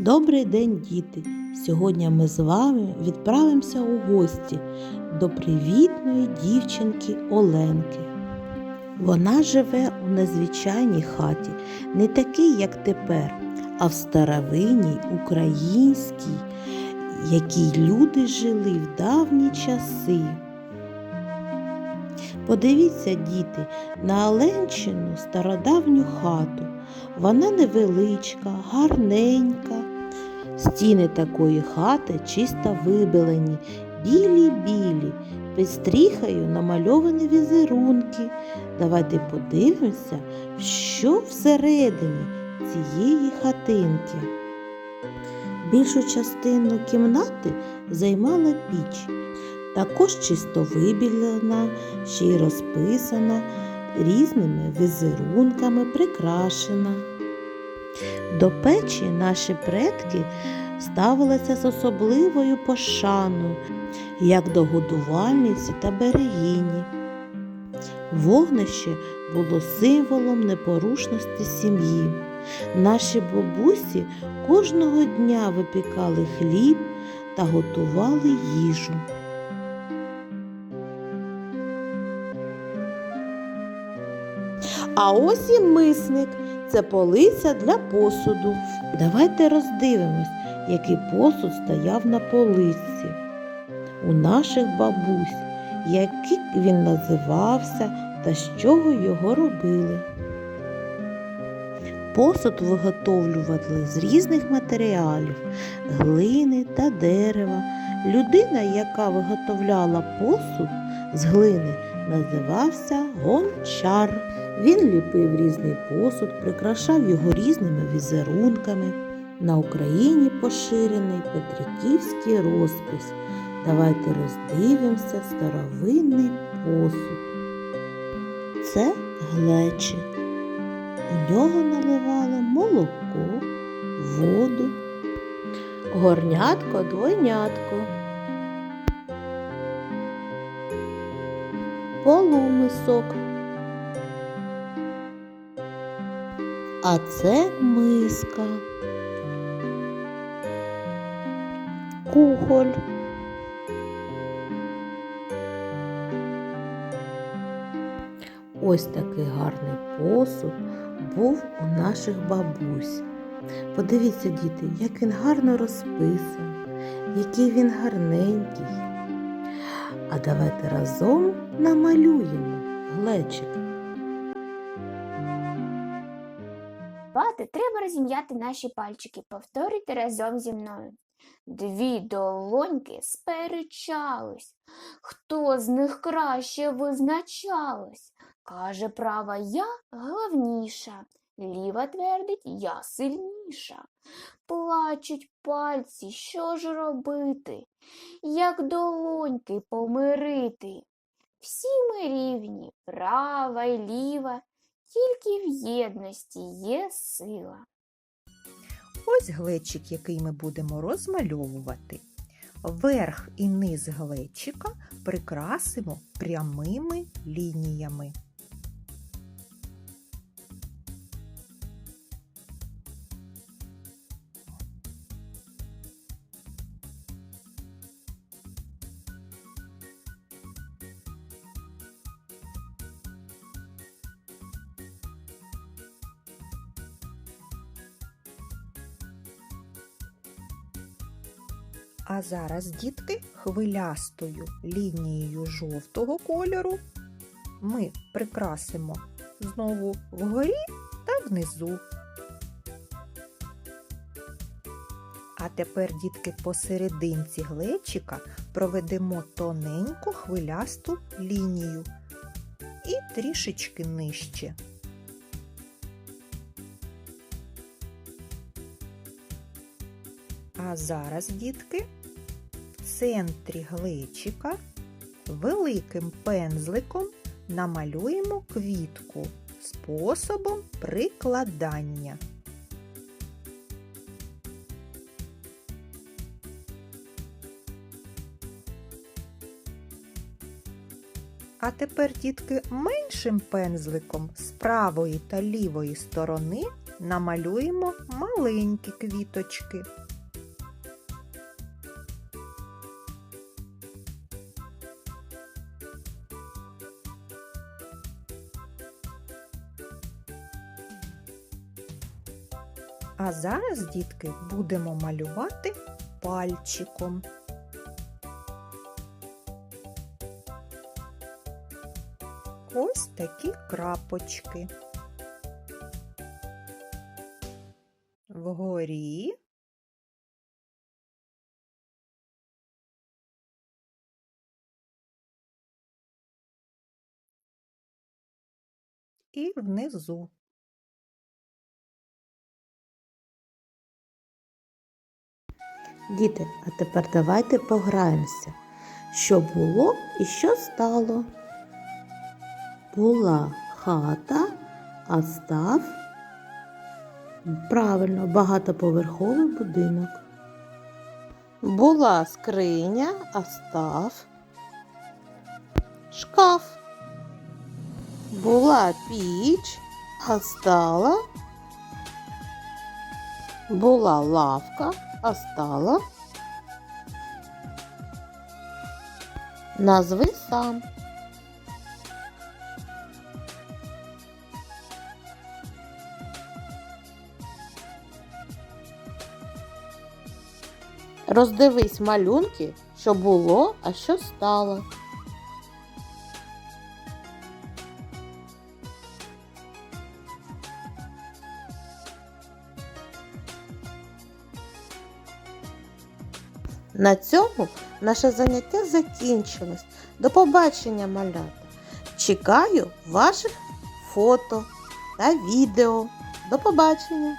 Добрий день, діти! Сьогодні ми з вами відправимося у гості до привітної дівчинки Оленки. Вона живе у незвичайній хаті, не такій, як тепер, а в старовинній українській, якій люди жили в давні часи. Подивіться, діти, на Оленчину стародавню хату. Вона невеличка, гарненька. Стіни такої хати чисто вибелені, білі-білі, під стріхою намальовані візерунки. Давайте подивимося, що всередині цієї хатинки. Більшу частину кімнати займала піч. Також чисто вибілена, ще й розписана, різними візерунками прикрашена. До печі наші предки ставилися з особливою пошаною, як до годувальниці та берегині. Вогнище було символом непорушності сім'ї. Наші бабусі кожного дня випікали хліб та готували їжу. А ось і мисник. Це полиця для посуду. Давайте роздивимось, який посуд стояв на полиці. У наших бабусь, який він називався та з чого його робили. Посуд виготовлювали з різних матеріалів глини та дерева. Людина, яка виготовляла посуд з глини, називався гончар. Він ліпив різний посуд, прикрашав його різними візерунками. На Україні поширений Петриківський розпис. Давайте роздивимося старовинний посуд. Це глечик. У нього наливали молоко, воду, горнятко, двойнятко, полумисок. А це миска. Кухоль. Ось такий гарний посуд був у наших бабусь. Подивіться, діти, як він гарно розписаний, який він гарненький. А давайте разом намалюємо глечик. Розім'яти наші пальчики. Повторюйте разом зі мною. Дві долоньки сперечались. Хто з них краще визначалась? Каже права я головніша, ліва твердить я сильніша. Плачуть пальці, що ж робити? Як долоньки помирити? Всі ми рівні, права й ліва, тільки в єдності є сила. Ось глечик, який ми будемо розмальовувати. Верх і низ глечика прикрасимо прямими лініями. А зараз, дітки, хвилястою лінією жовтого кольору ми прикрасимо знову вгорі та внизу. А тепер, дітки, посерединці глечика проведемо тоненьку хвилясту лінію і трішечки нижче. А зараз, дітки, центрі глечика великим пензликом намалюємо квітку способом прикладання. А тепер, дітки, меншим пензликом з правої та лівої сторони намалюємо маленькі квіточки. А зараз, дітки, будемо малювати пальчиком. Ось такі крапочки. Вгорі і внизу. Діти, а тепер давайте пограємося. Що було і що стало? Була хата, а став правильно багатоповерховий будинок. Була скриня, а став шкаф. Була піч, а стала була лавка, а стала назви сам. Роздивись малюнки, що було, а що стало. На цьому наше заняття закінчилось. До побачення, малята. Чекаю ваших фото та відео. До побачення!